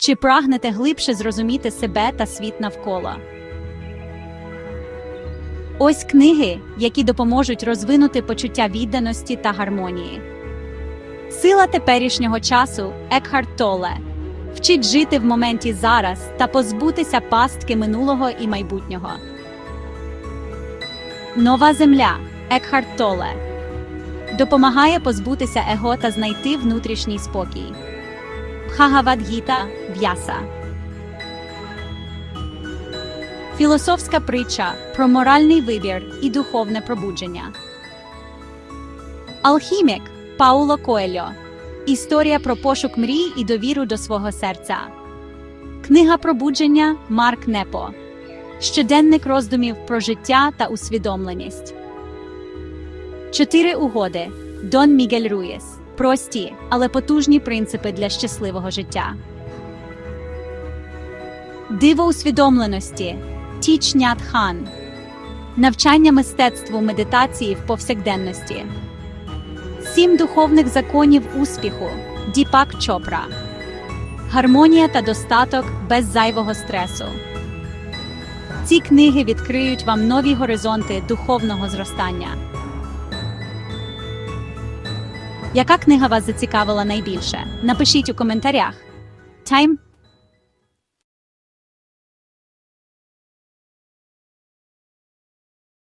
Чи прагнете глибше зрозуміти себе та світ навколо? Ось книги, які допоможуть розвинути почуття відданості та гармонії. Сила теперішнього часу Екхарт Толе вчить жити в моменті зараз та позбутися пастки минулого і майбутнього. Нова земля Екхарт Толе допомагає позбутися его та знайти внутрішній спокій. Бхагавадгіта В'яса Філософська притча про моральний вибір і духовне пробудження. Алхімік Пауло Коельо. Історія про пошук мрій і довіру до свого серця. Книга пробудження Марк Непо. Щоденник роздумів про життя та усвідомленість. Чотири угоди Дон Мігель Руєс. Прості, але потужні принципи для щасливого життя. Диво усвідомленості Тіч Хан. Навчання мистецтву медитації в повсякденності. Сім духовних законів успіху Діпак Чопра. Гармонія та достаток без зайвого стресу. Ці книги відкриють вам нові горизонти духовного зростання. Яка книга вас зацікавила найбільше? Напишіть у коментарях. Time